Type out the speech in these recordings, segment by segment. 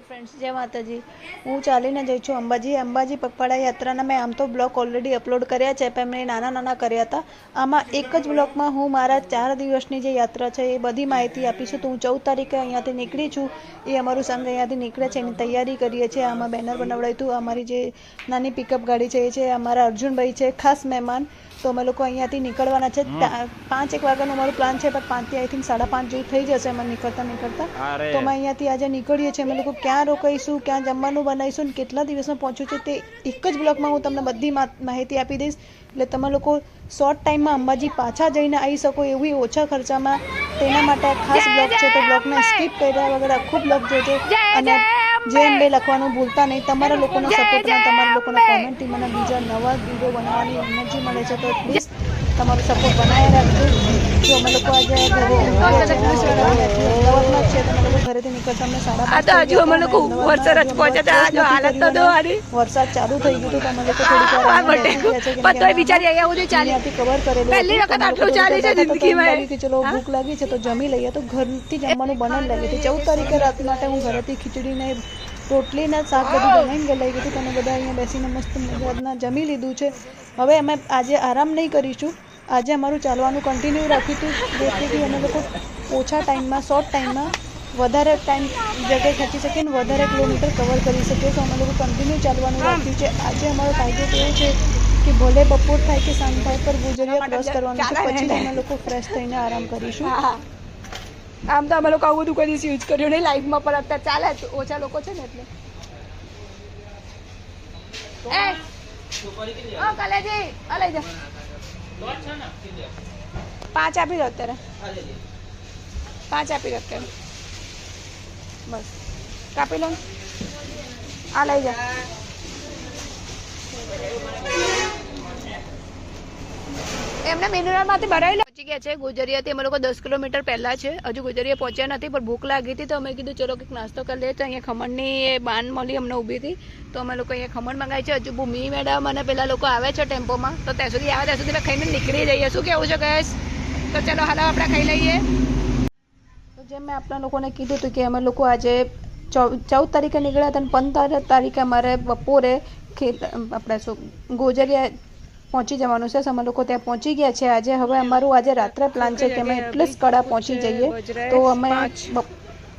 Friends જય માતાજી. હું ચાલીને જઈ છું અંબાજી. અંબાજી પગપાળા યાત્રાના મેં આમ તો બ્લોગ ઓલરેડી અપલોડ કર્યા છે, પણ મેં નાના નાના કર્યા હતા. આમાં એક જ બ્લોગમાં હું મારા ચાર દિવસની જે યાત્રા છે, એ બધી માહિતી આપીશું તો હું ચૌદ તારીખે અહીંયાથી નીકળી છું. એ અમારું સંઘ અહીંયાથી નીકળે છે, એની તૈયારી કરીએ છીએ. આમાં બેનર બનાવડાવ્યું હતું. અમારી જે નાની પિકઅપ ગાડી છે, એ છે અમારા અર્જુનભાઈ છે, ખાસ મહેમાન. તો અમે લોકો અહીંયાથી નીકળવાના છે. પાંચ એક વાગ્યાનો અમારો પ્લાન છે પણ પાંચથી આઈ થિંક સાડા પાંચ જેવું થઈ જશે અમે નીકળતા નીકળતા. તો અમે અહીંયાથી આજે નીકળીએ છીએ. અમે લોકો ક્યાં રોકાઈશું ક્યાં જમવાનું બનાવીશું ને કેટલા દિવસમાં પહોંચ્યું છે તે એક જ બ્લોકમાં હું તમને બધી માહિતી આપી દઈશ. એટલે તમે લોકો શોર્ટ ટાઈમમાં અંબાજી પાછા જઈને આવી શકો એવી ઓછા ખર્ચામાં. તેના માટે ખાસ બ્લોગ છે. તો બ્લોગને સ્કીપ કર્યા વગર આખું બ્લોગ જોજો. અને જે બે લખવાનું ભૂલતા નહીં. તમારા લોકોના સપોર્ટમાં તમારા લોકોના કોમેન્ટથી મને બીજા નવા વીડિયો બનાવવાની એનર્જી મળે છે. તો પ્લીઝ તમારો સપોર્ટ બનાવી રાખજો. જો અમે લોકો આજે જ છે તમે લોકો ઘરેથી નીકળતા અમને સાડા આ તો હજુ અમે લોકો વરસાદ જ પહોંચ્યા હાલત તો ચાલુ થઈ ગયું તો લોકો વાર બિચારી અહીંયા સુધી ચાલી. અહીંયાથી કવર કરેલું પહેલી વખત તો અમે લોકો આટલું ચાલી છે જિંદગીમાં. કે ચલો ભૂખ લાગી છે તો જમી લઈએ. તો ઘરથી જમવાનું બનાવી લાગી હતી ચૌદ તારીખે રાત માટે હું ઘરેથી ખીચડીને રોટલી ને શાક બધું બનાવીને લઈ ગઈ હતી. તમે બધા અહીંયા બેસીને મસ્ત મજાના જમી લીધું છે. હવે અમે આજે આરામ નહીં કરીશું. આજે અમારું ચાલવાનું કન્ટિન્યુ રાખ્યું હતું. જેથી અમે લોકો ઓછા ટાઈમમાં શોર્ટ ટાઈમમાં વધારે ટાઈમ જગ્યાએ ખેંચી શકીએ અને વધારે કિલોમીટર કવર કરી શકીએ. તો અમે લોકો કન્ટિન્યુ ચાલવાનું રાખ્યું છે. આજે અમારો ટાર્ગેટ એવો છે કે ભલે બપોર થાય કે સાંજ થાય પર ગુજરિયા ક્રોસ કરવાનું છે. પછી અમે લોકો ફ્રેશ થઈને આરામ કરીશું. હા. આમ તો અમે લોકો આવું બધું કદી યુઝ કર્યું નહીં લાઈફમાં પણ અત્યારે ચાલે. ઓછા લોકો છે ને એટલે. એ! ઓ કલેજી આ લઈ જા. પાંચ આપી દો અત્યારે. પાંચ આપી દો અત્યારે. બસ. કાપી લો આ લઈ જા. એમને મિનરલમાંથી ભરાવી પહોંચી ગયા છે. ગુજરિયાથી અમે લોકો દસ કિલોમીટર પહેલા છે. હજુ ગુજરિયા પહોંચ્યા નથી, પણ ભૂખ લાગી હતી તો અમે કીધું, ચલો કંઈક નાસ્તો કરી લઈએ. તો અહીંયા ખમણની બાન મળી અમને ઊભી હતી. તો અમે લોકો અહીંયા ખમણ મંગાવી છે. હજુ ભૂમિ મેડમ અને પેલા લોકો આવે છે ટેમ્પોમાં. તો ત્યાં સુધી આવે, ત્યાં સુધી અમે ખાઈને નીકળી જઈએ. શું કેવું છે, ગેસ? તો ચલો, હાલો, આપણે ખાઈ લઈએ. તો જેમ મેં આપણા લોકોને કીધું હતું કે અમે લોકો આજે ચૌદ તારીખે નીકળ્યા હતા અને પંદર તારીખે અમારે બપોરે આપણે શું, ગોજરિયા પહોંચી જવાનું છે. અમે લોકો ત્યાં પહોંચી ગયા છે. આજે હવે અમારું આજે રાત્રે પ્લાન છે કે અમે એટલે જ કડા પહોંચી જઈએ. તો અમે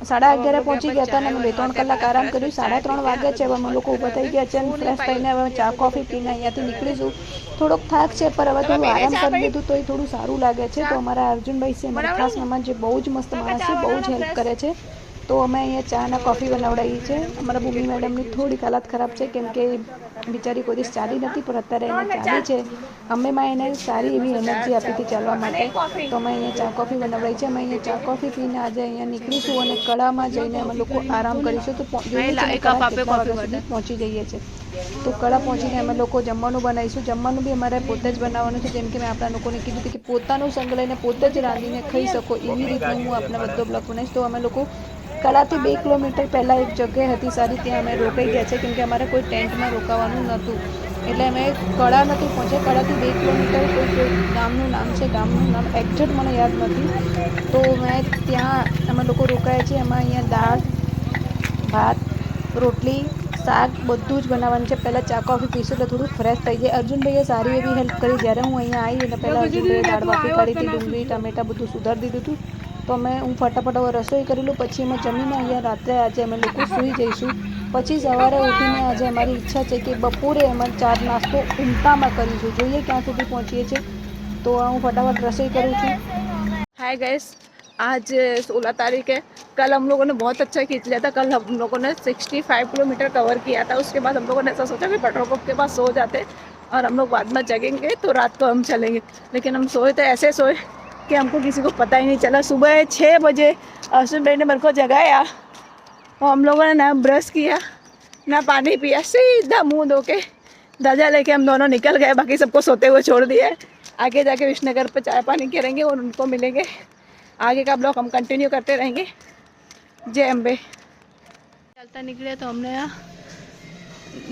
સાડા અગિયારે પહોંચી ગયા હતા અને અમે બે ત્રણ કલાક આરામ કર્યું. સાડા ત્રણ વાગે છે. હવે અમે લોકો ઊભા થઈ ગયા છે અને ફ્રેશ થઈને હવે ચા કોફી પીને અહીંયાથી નીકળીશું થોડોક થાક છે પર હવે થોડું આરામ કરી લીધું તો એ થોડું સારું લાગે છે. તો અમારા અર્જુનભાઈ છે અમારા ખાસ મહેમાન જે બહુ જ મસ્ત માણસ છે, બહુ જ હેલ્પ કરે છે. તો અમે અહીંયા ચા અને કોફી બનાવડાવી છે. અમારા ભૂમિ મેડમની થોડીક હાલત ખરાબ છે, કેમ કે બિચારી કોઈ દિવસ ચાલી નથી, પણ અત્યારે એને ચાલી છે. અમેમાં એને સારી એવી એનર્જી આપી હતી ચાલવા માટે. તો અમે અહીંયા ચા કોફી બનાવડાવી છે. અમે અહીંયા ચા કોફી પીને આજે અહીંયા નીકળીશું અને કળામાં જઈને અમે લોકો આરામ કરીશું. તો સુધી પહોંચી જઈએ છીએ તો કળા પહોંચીને અમે લોકો જમવાનું બનાવીશું. જમવાનું બી અમારે પોતે જ બનાવવાનું છે. જેમ કે મેં આપણા લોકોને કીધું હતું કે પોતાનું સંગ લઈને પોતે જ રાંધીને ખાઈ શકો એવી રીતે હું આપણે બધો બ્લોગ બનાવીશ. તો અમે લોકો કળાથી બે કિલોમીટર પહેલાં એક જગ્યાએ હતી સારી, ત્યાં અમે રોકાઈ ગયા છે, કેમકે અમારે કોઈ ટેન્ટમાં રોકાવાનું નહોતું. એટલે અમે કળા નથી પહોંચ્યા કળાથી બે કિલોમીટર કોઈ ગામનું નામ છે, ગામનું નામ એક્ઝેક્ટ મને યાદ નથી. તો મેં ત્યાં, અમે લોકો રોકાયા છીએ, એમાં અહીંયા દાળ, ભાત, રોટલી, શાક બધું જ બનાવવાનું છે. પહેલાં ચા, કોફી પીશું એટલે થોડું ફ્રેશ થઈ જાય. અર્જુનભાઈએ સારી એવી હેલ્પ કરી. જ્યારે હું અહીંયા આવી, એટલે પહેલાં અર્જુનભાઈએ દાળ બાફી કરી હતી ડુંગળી, ટમેટા બધું સુધારી દીધું હતું. તો અમે હું ફટાફટ હવે રસોઈ કરેલું પછી અમે જમીને અહીંયા રાત્રે આજે અમે લોકો સૂઈ જઈશું પછી સવારે ઉઠીને આજે અમારી ઈચ્છા છે કે બપોરે અમે ચાર નાસ્તો ઊંટામાં કરીશું જોઈએ ક્યાં સુધી પહોંચીએ છીએ તો હું ફટાફટ રસોઈ કરું છું हाय गैस आज सोलह तारीख है कल हम लोगों ने बहुत अच्छा खींच लिया था कल हम लोगों ने 65 किलोमीटर कवर किया था उसके बाद हम लोगों ने ऐसा सोचा कि पेट्रोल पंप के पास सो जाते और हम लोग बाद में जगेंगे तो रात को हम चलेंगे लेकिन हम सोए तो ऐसे सोए कि हमको किसी को पता ही नहीं चला सुबह छः बजे अश्विन भाई ने मेरे को जगाया और हम लोगों ने ना ब्रश किया ना पानी पिया सीधा मुंह धो के ध्वजा लेके हम दोनों निकल गए बाकी सबको सोते हुए छोड़ दिया है आगे जाके विष्णुनगर पे चाय पानी करेंगे और उनको मिलेंगे आगे का ब्लॉग हम कंटिन्यू करते रहेंगे जय अम्बे ચાલતા નીકળ્યા તો અમને આ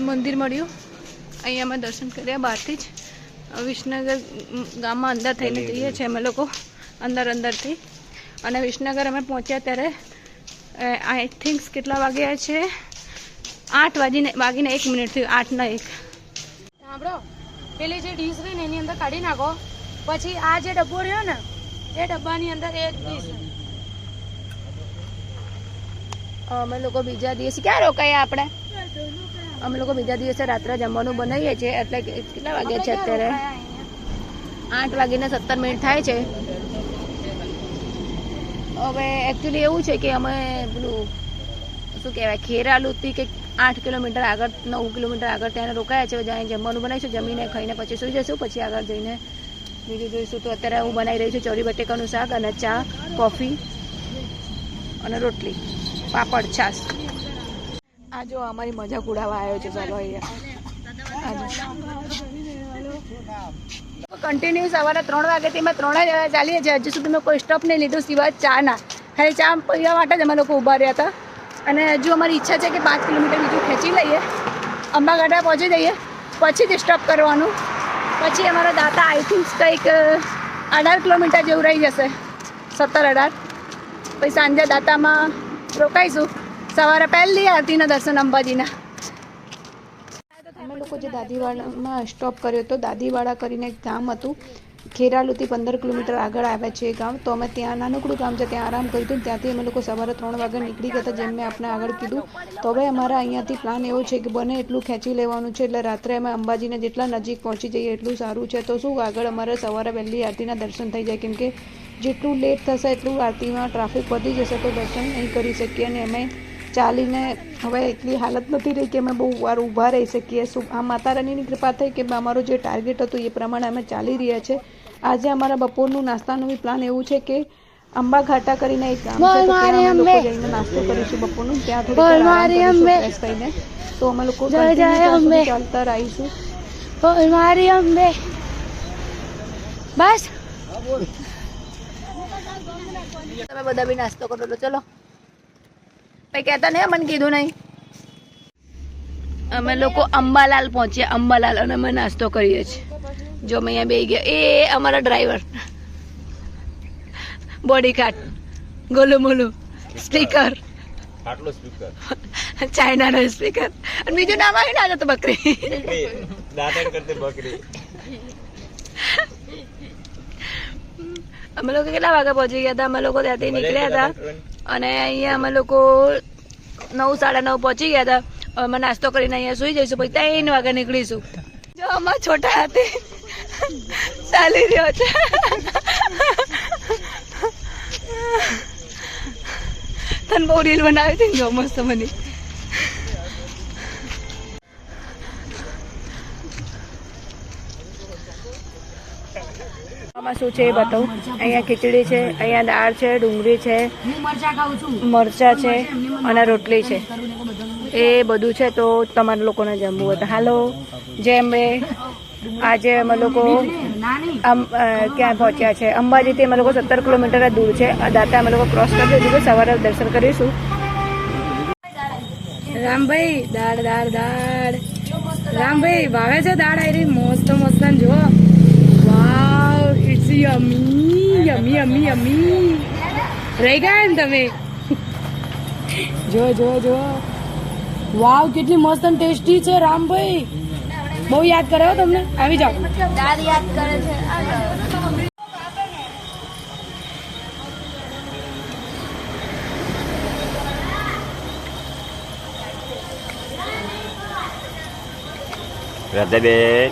મંદિર મળ્યું અહીંયા અમે દર્શન કર્યા બહારથી જ વિસનગર ગામમાં અંદર થઈને જઈએ છીએ અમે લોકો અંદર અંદરથી. અને વિસનગર અમે પહોંચ્યા ત્યારે આઈ થિંક્સ કેટલા વાગ્યા છે આઠ વાગીને વાગીને એક મિનિટ થયું આઠના એક. સાંભળો પેલી જે ડીશ રહી ને એની અંદર કાઢી નાખો. પછી આ જે ડબ્બો રહ્યો ને એ ડબ્બાની અંદર એક ડીશ અમે લોકો બીજા દિવસે ક્યાં રોકાયા આપણે? અમે લોકો બીજા દિવસે રાત્રે જમવાનું બનાવીએ છીએ. એટલે કેટલા વાગ્યા છે અત્યારે? આઠ વાગીને સત્તર મિનિટ થાય છે. હવે એકચ્યુઅલી એવું છે કે અમે પેલું, શું કહેવાય ખેરાલુથી કે આઠ કિલોમીટર આગળ, નવ કિલોમીટર આગળ ત્યાં રોકાયા છે. જ્યાં જમવાનું બનાવીશું, જમીને ખાઈને પછી સુઈ જશું, પછી આગળ જઈને બીજું જોઈશું. તો અત્યારે હું બનાવી રહી છું ચોરી બટેકાનું શાક અને ચા, કોફી અને રોટલી. પાપડ, છાશ. આ જો અમારી મજાક ઉડાવવા આવ્યો છે, ચાલો અહીંયા. કન્ટિન્યુ સવારે ત્રણ વાગ્યાથી અમે ત્રણે જવા ચાલીએ છીએ. હજુ સુધી મેં કોઈ સ્ટોપ નહીં લીધું, સિવાય ચા ના ખાલી ચા પીવા માટે જ અમે લોકો ઊભા રહ્યા હતા. અને હજુ અમારી ઈચ્છા છે કે પાંચ કિલોમીટર બીજું ખેંચી લઈએ અંબાગાડા પહોંચી જઈએ, પછી જ સ્ટોપ કરવાનું. પછી અમારા દાતા આઈ થિંક કંઈક અઢાર કિલોમીટર જેવું રહી જશે. સત્તર અઢાર. પછી સાંજે દાતામાં રોકાઈશું. સવારે પહેલી આરતીના દર્શન અંબાજીના. અમે લોકો જે દાદીવાડામાં સ્ટોપ કર્યો હતો, દાદીવાડા કરીને એક ગામ હતું. ખેરાલુથી પંદર કિલોમીટર આગળ આવે છે એ ગામ. તો અમે ત્યાં, નાનકડું ગામ છે, ત્યાં આરામ કર્યું હતું ત્યાંથી અમે લોકો સવારે ત્રણ વાગે નીકળી ગયા જેમ મેં આપણે આગળ કીધું. તો હવે અમારા અહીંયાથી પ્લાન એવો છે કે બને એટલું ખેંચી લેવાનું છે, એટલે રાત્રે અમે અંબાજીને જેટલા નજીક પહોંચી જઈએ એટલું સારું છે. તો શું આગળ અમારે સવારે વહેલી આરતીના દર્શન થઈ જાય, કેમ કે જેટલું લેટ થશે એટલું આરતીમાં ટ્રાફિક વધી જશે, તો દર્શન નહીં કરી શકીએ અને અમે ચાલીને હવે એટલી હાલત નથી રહી કે અમે બહુ વાર ઊભા રહી શકીએ. શું આ માતા રાણીની કૃપા થઈ કે અમારો જે ટાર્ગેટ હતું એ પ્રમાણે અમે ચાલી રહ્યા છે. આજે અમારા બપોરનું નાસ્તાનું બી પ્લાન એવું છે કે અંબા ઘાટા કરીને એક ગામ છે તો ત્યાં અમે લોકો જઈને નાસ્તો કરીશું બપોરનું. ત્યાં થોડી કરીશું તો અમે લોકો ચાલતા રહીશું. મારી અંબે. બસ. તમે બધા બી નાસ્તો કરો તો ચલો. કઈ કહેતા નહીં મને કીધું નહીં. અમે લોકો અંબાલાલ પહોંચ્યા અંબાલાલ અને અમે નાસ્તો કરીએ છીએ. જો અમે અહીંયા બે ગયા. એ અમારા ડ્રાઈવર બોડી કાર્ડ ગોલું મોલું. સ્પીકર આટલો સ્પીકર ચાઇનાનો સ્પીકર અને બીજું નામ આવ્યું ના તો બકરી. કરતી બકરી. અમે લોકો કેટલા વાગે પહોંચી ગયા હતા? અમે લોકો ત્યાંથી નીકળ્યા હતા. અને અહીંયા અમે લોકો નવ, સાડા નવ પહોંચી ગયા હતા. અમે નાસ્તો કરીને અહીંયા સુઈ જઈશું, પછી ત્રણ વાગે નીકળીશું. જો અમે છોટા હાથી ચાલી રહ્યો છે. તને બહુ રીલ બનાવી હતી જો, મસ્ત બની. આમાં શું છે એ બતાવું. અહીંયા ખીચડી છે, અહીંયા દાળ છે, ડુંગળી છે, મરચા છે અને રોટલી છે. એ બધું છે તો તમારા લોકોને જમવું હોય તો. હાલો, જેમ આજે અમે લોકો ક્યાં પહોંચ્યા છે? અંબાજીથી અમે લોકો સત્તર કિલોમીટર દૂર છે. દાતા અમે લોકો ક્રોસ કરી દીધું સવારે દર્શન કરીશું. રામભાઈ, દાળ દાળ દાળ. રામભાઈ ભાવે છે દાળ આવી મસ્ત મસ્ત જુઓ. યમી યમી યમી યમી રહી ગયા ને તમે? જો જો જો. વાવ કેટલી મસ્ત અને ટેસ્ટી છે રામભાઈ. બહુ યાદ કરે હો તમને. આવી જાઓ. દાળ યાદ કરે છે. રોટલી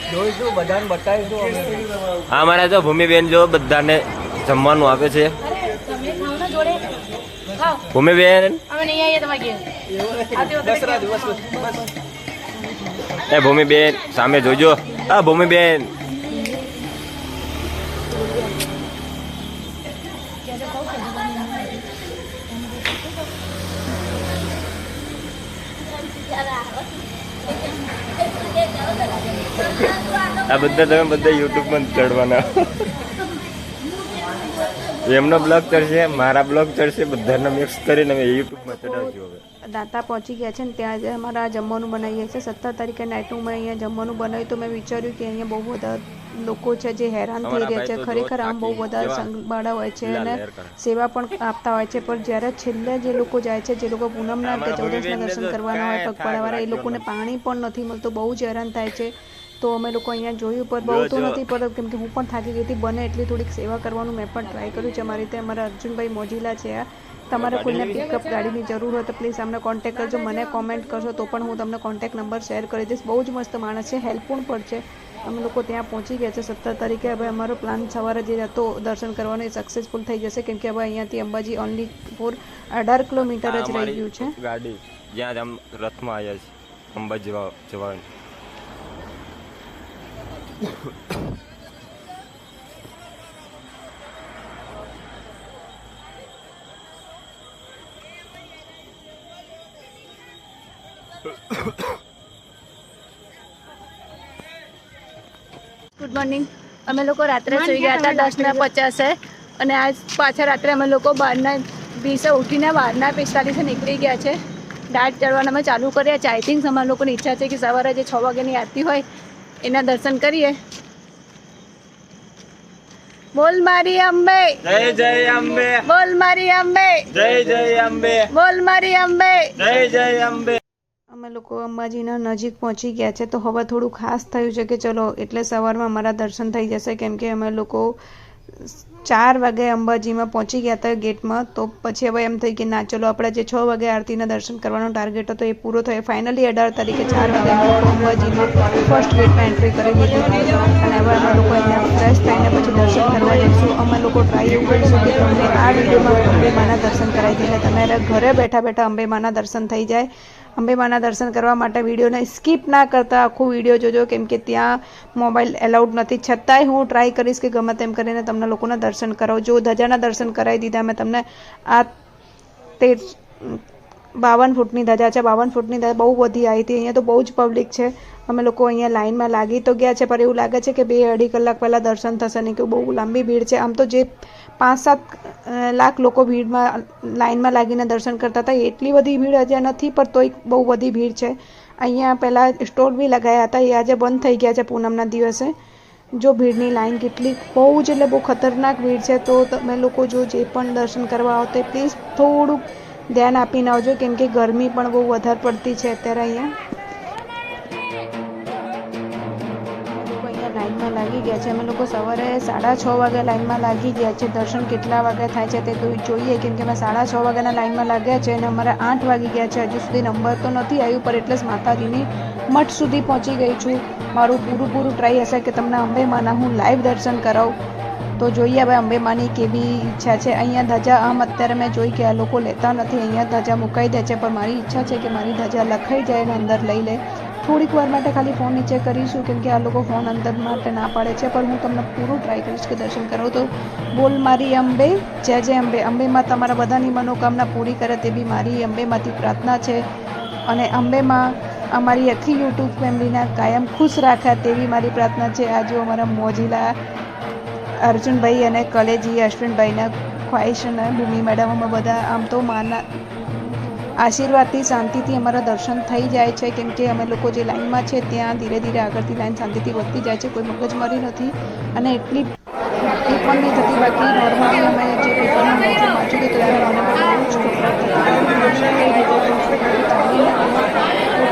જોઈશું બધાને બતાવીશું અમે. આ મારા જો ભૂમિબેન જો બધાને જમવાનું આપે છે. ભૂમિબેન? એ ભૂમિબેન સામે જોજો. આ ભૂમિબેન. આ બધા તમે બધા યુટ્યુબમાં ચડવાના. એમનો બ્લોગ ચડશે મારા બ્લોગ ચડશે બધાને મિક્સ કરીને અમે યુટ્યુબમાં ચડાવજો હવે. દાતા પહોંચી ગયા છે ને ત્યાં અમારા જમવાનું બનાવીએ છીએ. સત્તર તારીખે નાઇટનું મેં અહીંયા જમવાનું બનાવ્યું તો મેં વિચાર્યું કે અહીંયા બહુ બધા લોકો છે જે હેરાન થઈ રહ્યા છે. ખરેખર આમ બહુ બધા. સંભાળા હોય છે અને સેવા પણ આપતા હોય છે. પણ જ્યારે છેલ્લે જે લોકો જાય છે જે લોકો પૂનમના કે ચૌદસના દર્શન કરવાના હોય પગપાળાવાળા એ લોકોને પાણી પણ નથી મળતું. બહુ જ હેરાન થાય છે. તો અમે લોકો અહીંયા જોયું પર બહુ તો નથી પણ કેમ કે હું પણ થાકી ગઈ હતી. બને એટલી થોડીક સેવા કરવાનું મેં પણ ટ્રાય કર્યું છે. અમારી રીતે અમારા અર્જુનભાઈ મોજીલા છે આ. તમારે કોઈને પિકઅપ ગાડીની જરૂર હોય તો પ્લીઝ અમને કોન્ટેક કરજો. મને કોમેન્ટ કરશો તો પણ હું તમને કોન્ટેક નંબર શેર કરી દઈશ. બહુ જ મસ્ત માણસ છે હેલ્પફુલ પણ છે. અમે લોકો ત્યાં પહોંચી ગયા છે સત્તર તારીખે. હવે અમારો પ્લાન સવારે જે હતો દર્શન કરવાનો એ સક્સેસફુલ થઈ જશે. કેમ કે હવે અહીંયાથી અંબાજી ઓનલી ફોર અઢાર કિલોમીટર જ રહી ગયું છે. ગાડી જ્યાં રથમાં આવ્યા છે અંબાજી જવા જવાનું. ગુડ મોર્નિંગ અમે લોકો રાત્રે સુઈ ગયા હતા દસના પચાસે. અને આજ પાછા રાત્રે અમે લોકો બારના વીસે ઉઠીને બારના પિસ્તાલીસે નીકળી ગયા છે. દાટ ચડવાના અમે ચાલુ કર્યા. છે આઈ થિંક અમારા લોકોની ઈચ્છા છે કે સવારે જે છ વાગ્યાની આરતી હોય એના દર્શન કરીએ. બોલ મારી અંબે. જય જય અંબે. બોલ મારી અંબે. જય જય અંબે. બોલ મારી અંબે. જય જય અંબે. અમે લોકો અંબાજીના નજીક પહોંચી ગયા છે તો હવે થોડું ખાસ થયું છે કે ચલો એટલે સવારમાં અમારા દર્શન થઈ જશે કેમ કે અમે લોકો ચાર વાગે અંબાજીમાં પહોંચી ગયા હતા ગેટમાં, તો પછી હવે એમ થઈ કે ના, ચલો આપણે જે છ વાગે આરતીના દર્શન કરવાનો ટાર્ગેટ હતો એ પૂરો થયો. ફાઇનલી અઢાર તારીખે ચાર વાગે અમે અંબાજીમાં ફર્સ્ટ ગેટમાં એન્ટ્રી કરી લીધી. અને હવે અમે લોકો અહીંયા ફ્રેશ થઈને પછી દર્શન કરવા જઈશું. અમે લોકો ટ્રાય એવું કરીશું કે તમને આ વિડીયોમાં અંબે માના દર્શન કરાવી દઈએ. એટલે ઘરે બેઠા બેઠા અંબે માના દર્શન થઈ જાય. અંબે માના દર્શન કરવા માટે વિડીયોને સ્કીપ ના કરતા આખો વીડિયો જોજો, કેમ કે ત્યાં મોબાઈલ એલાઉડ નથી. છતાંય હું ટ્રાય કરીશ કે ગમે તેમ કરીને તમને લોકોના દર્શન કરાવું. જો ધજાના દર્શન કરાવી દીધા, મેં તમને આ તે બાવન ફૂટની ધજા છે. બાવન ફૂટની ધજા બહુ બધી આવી હતી. અહીંયા તો બહુ જ પબ્લિક છે. અમે લોકો અહીંયા લાઇનમાં લાગી તો ગયા છે, પણ એવું લાગે છે કે બે અઢી કલાક પહેલાં દર્શન થશે નહીં કે બહુ લાંબી ભીડ છે. આમ તો જે પાંચ સાત લાખ લોકો ભીડમાં લાઇનમાં લાગીને દર્શન કરતા હતા, એટલી બધી ભીડ હજી નથી, પણ તોય બહુ બધી ભીડ છે. અહીંયા પહેલાં સ્ટોલ બી લગાવ્યા હતા, એ આજે બંધ થઈ ગયા છે પૂનમના દિવસે. જો ભીડની લાઈન કેટલી, બહુ જ એટલે બહુ ખતરનાક ભીડ છે. તો તમે લોકો જો જે પણ દર્શન કરવા આવો તે પ્લીઝ થોડુંક ધ્યાન આપીને આવજો, કેમ કે ગરમી પણ બહુ વધારે પડતી છે અત્યારે અહીંયા. અહીંયા લાઈનમાં લાગી ગયા છે. અમે લોકો સવારે સાડા છ વાગે લાઈનમાં લાગી ગયા છે. દર્શન કેટલા વાગે થાય છે તે જોઈએ, કેમ કે અમે સાડા છ વાગ્યાના લાઈનમાં લાગ્યા છે અને અમારે આઠ વાગી ગયા છે. હજુ સુધી નંબર તો નથી આવ્યું પર એટલે જ માતાજીની મઠ સુધી પહોંચી ગઈ છું. મારું પૂરું પૂરું ટ્રાય હશે કે તમને અંબે માના હું લાઈવ દર્શન કરાવું. તો જોઈએ હવે અંબે માની કેવી ઈચ્છા છે. અહીંયા ધજા આમ અત્યારે મેં જોઈ કે આ લોકો લેતા નથી. અહીંયા ધજા મુકાઈ દે છે, પણ મારી ઈચ્છા છે કે મારી ધજા લખાઈ જાય અને અંદર લઈ લે. થોડીક વાર માટે ખાલી ફોન નીચે કરીશું, કેમ કે આ લોકો ફોન અંદર માટે ના પાડે છે, પણ હું તમને પૂરું ટ્રાય કરીશ કે દર્શન કરો તો. બોલ મારી અંબે, જય જય અંબે. અંબેમાં તમારા બધાની મનોકામના પૂરી કરે તે બી મારી અંબેમાંથી પ્રાર્થના છે. અને અંબેમાં અમારી આખી યુટ્યુબ ફેમિલીના કાયમ ખુશ રાખે તેવી મારી પ્રાર્થના છે. આ જો અમારા મોજીલા અર્જુનભાઈ અને કલેજી અશ્વિનભાઈના ખ્વાહિશ અને ભૂમિ મેડમ, અમે બધા આમ તો માના આશીર્વાદથી, શાંતિથી અમારા દર્શન થઈ જાય છે. કેમ કે અમે લોકો જે લાઈનમાં છે, ત્યાં ધીરે ધીરે આગળથી લાઈન શાંતિથી વધતી જાય છે. કોઈ મગજમારી નથી અને એટલી પણ નહીં થતી. બાકી નોર્મલી અમે જે પેપરમાં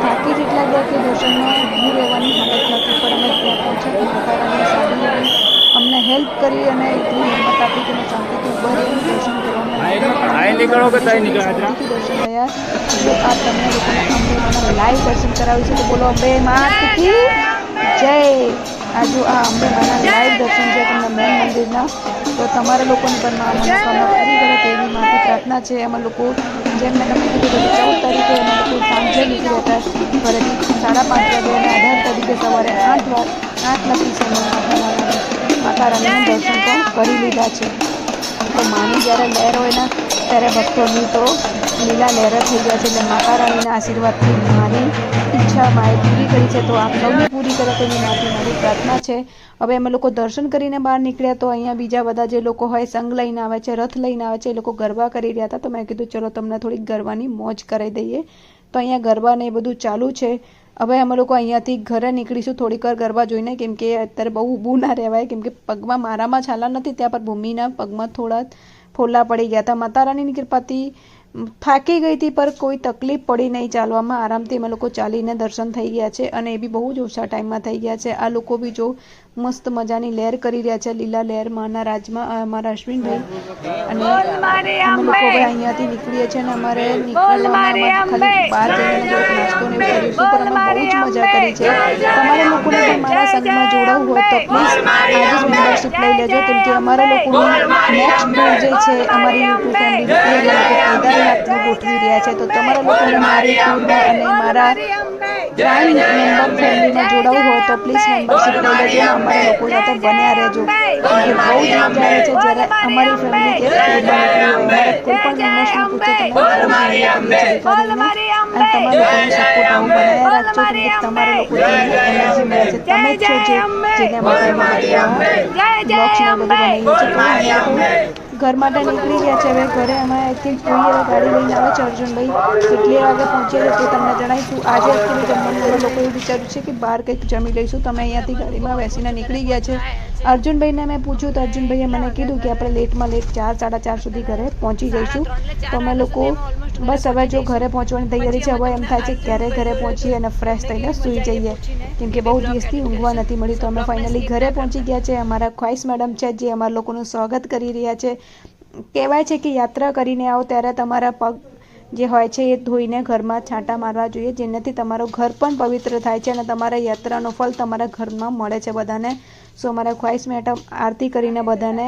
થાકી જેટલા ગયા કે દર્શનમાં ઊભું રહેવાની હાલત નથી. પણ અમે ત્યાં પહોંચ્યા માતારાની સારી અમને હેલ્પ કરી અને એટલી હિંમત આપી કે શાંતિથી રહીને દર્શન કરવાનું આઈ નીકળો કે તઈ નીકળો શાંતિથી દર્શન થયા. જો આ તમને લોકોને લાઈવ દર્શન કરાવ્યું છે. તો બોલો અંબે માત જય. આજુ આ અંબે માના લાઈવ દર્શન છે તમને મેન મંદિરના. તો તમારા લોકોની પણ મા મનોકામના પૂરી કરે તેવી મારી પ્રાર્થના છે. અમે લોકો જેમ મેં તમને કીધું કે ચૌદ તારીખે અમે લોકો સાંજે નીકળ્યા હતા ઘરેથી સાડા પાંચ વાગે અને અઢાર તારીખે સવારે આઠ આઠ લખી છે રાણીના દર્શન પણ કરી લીધા છે. તો માની જ્યારે લહેર હોય ને ત્યારે ભક્તોની તો લીલા લહેર થઈ ગયા છે. એટલે માતા રાણીના આશીર્વાદથી માની ઈચ્છા માએ પૂરી કરી છે. તો આપ સૌને પૂરી કરો તેની મારી મારી પ્રાર્થના છે. હવે અમે લોકો દર્શન કરીને બહાર નીકળ્યા તો અહીંયા બીજા બધા જે લોકો હોય સંઘ લઈને આવે છે રથ લઈને આવે છે એ લોકો ગરબા કરી રહ્યા હતા. તો મેં કીધું ચલો તમને થોડીક ગરબાની મોજ કરાવી દઈએ. તો અહીંયા ગરબા ને એ બધું ચાલુ છે. હવે અમે લોકો અહીંયાથી ઘરે નીકળીશું થોડીક વાર ગરબા જોઈને, કેમ કે અત્યારે બહુ ઊભું ના રહેવાય, કેમ કે પગમાં મારામાં છાલા નથી, ત્યાં પર ભૂમિના પગમાં થોડા ફોલ્લા પડી ગયા હતા. માતા રાણીની કૃપાથી થાકી ગઈ હતી પર કોઈ તકલીફ પડી નહીં. ચાલવામાં આરામથી અમે લોકો ચાલીને દર્શન થઈ ગયા છે અને એ બી બહુ જ ઓછા ટાઈમમાં થઈ ગયા છે. આ લોકો બી જો મસ્ત મજાની લહેર કરી રહ્યા છે. લીલા લહેર માના રાજમાં અમારા અશ્વિનભાઈ. અને અમે લોકો હવે અહીંયાથી નીકળીએ છીએ અને અમારે નીકળવામાં ખાલી બહાર જઈને નાસ્તો ને કરીશું પણ અમે બહુ જ મજા કરી છે. તમારા લોકોને પણ મારા સંઘમાં જોડાવવું હોય તો પ્લીઝ આજે જ મેમ્બરશીપ લઈ લેજો. કેમ કે અમારા લોકોની નેક્સ્ટ ટૂર જે છે અમારી યુટ્યુબ ફેમિલી એ લોકો કેદારનાથનું ગોઠવી રહ્યા છે. તો તમારા લોકોને મારી ટૂરમાં અને મારા પ્રાઇમ મેમ્બર ફેમિલીમાં જોડાવવું હોય તો પ્લીઝ મેમ્બરશીપ લઈ લેજો અમારા લોકો સાથે બન્યા રહેજો. કેમ કે બહુ જ મજા આવે છે. જ્યારે અમારી ફેમિલી કે કોઈ પણ ઇમોશન પૂછે તમે અને તમારા લોકોનો સપોર્ટ આવું બનાવી રાખજો કેમ કે તમારા લોકો એનર્જી મળે છે. તમે જ છો જે જેને માટે અમે બ્લોગ્સ ને બધું બનાવીએ છીએ ઘર માટે નીકળી ગયા છે. હવે ઘરે અમે થિંક જોઈએ ગાડી લઈને આવે છે અર્જુનભાઈ. કેટલી વાગે પહોંચીએ તે તમને જણાવીશું. આજે એકચ્યુઅલી જમવાનું અમે એવું વિચાર્યું છે કે બહાર કંઈક જમી લઈશું. તમે અહીંયાથી ગાડીમાં બેસીને નીકળી ગયા છે. અર્જુનભાઈને મેં પૂછ્યું તો અર્જુનભાઈએ મને કીધું કે આપણે લેટમાં લેટ ચાર, સાડા ચાર સુધી ઘરે પહોંચી જઈશું. તો અમે લોકો બસ હવે જો ઘરે પહોંચવાની તૈયારી છે, હવે એમ થાય છે ક્યારે ઘરે પહોંચીએ અને ફ્રેશ થઈને સૂઈ જઈએ. કેમ કે બહુ દિવસથી ઊંઘવા નથી મળી. તો અમે ફાઇનલી ઘરે પહોંચી ગયા છે. અમારા ખ્વાઈશ મેડમ છે જે અમારા લોકોનું સ્વાગત કરી રહ્યા છે. કહેવાય છે કે યાત્રા કરીને આવો ત્યારે તમારા પગ જે હોય છે એ ધોઈને ઘરમાં છાંટા મારવા જોઈએ જેનાથી તમારું ઘર પણ પવિત્ર થાય છે અને તમારા યાત્રાનો ફળ તમારા ઘરમાં મળે છે. બધાને સો અમારા ખ્વાઈસ મેડમ આરતી કરીને બધાને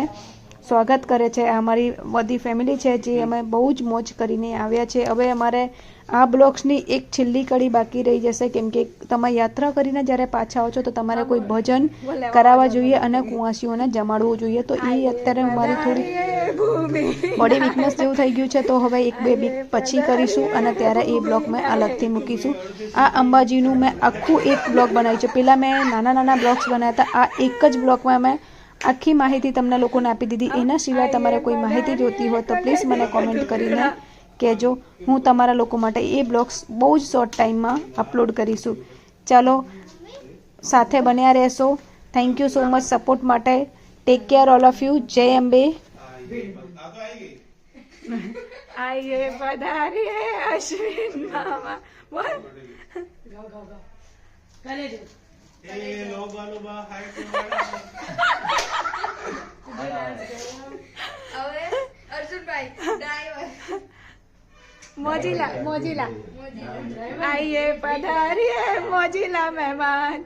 સ્વાગત કરે છે. અમારી બધી ફેમિલી છે જે અમે બહુ જ મોજ કરીને આવ્યા છે. હવે અમારે આ બ્લોગ્સની એક છેલ્લી કડી બાકી રહી જશે. કેમ કે તમે યાત્રા કરીને જ્યારે પાછા આવો છો તો તમારે કોઈ ભજન કરાવવા જોઈએ અને કુંવાસીઓને જમાડવું જોઈએ. તો એ અત્યારે મારી થોડી બોડી વીકનેસ જેવું થઈ ગયું છે, તો હવે એક બે વીક પછી કરીશું અને ત્યારે એ બ્લોગ મેં અલગથી મૂકીશું. આ અંબાજીનું મેં આખું એક બ્લોગ બનાવ્યું છે. પહેલાં મેં નાના નાના બ્લોગ્સ બનાવ્યા હતા. આ એક જ બ્લોગમાં મેં આખી માહિતી તમને લોકોને આપી દીધી. એના સિવાય તમારે કોઈ માહિતી જોતી હોય તો પ્લીઝ મને કોમેન્ટ કરીને કહેજો. હું તમારા લોકો માટે એ બ્લોગ્સ બહુ જ શોર્ટ ટાઈમમાં અપલોડ કરીશું. ચાલો, સાથે બન્યા રહેશો. Thank you so much support માટે. Take care all of you જય અંબે. આઈએ પધારીએ અશ્વિન મામા બોલ મોજીલા મોજીલા આઈએ પધારીએ મોજીલા મહેમાન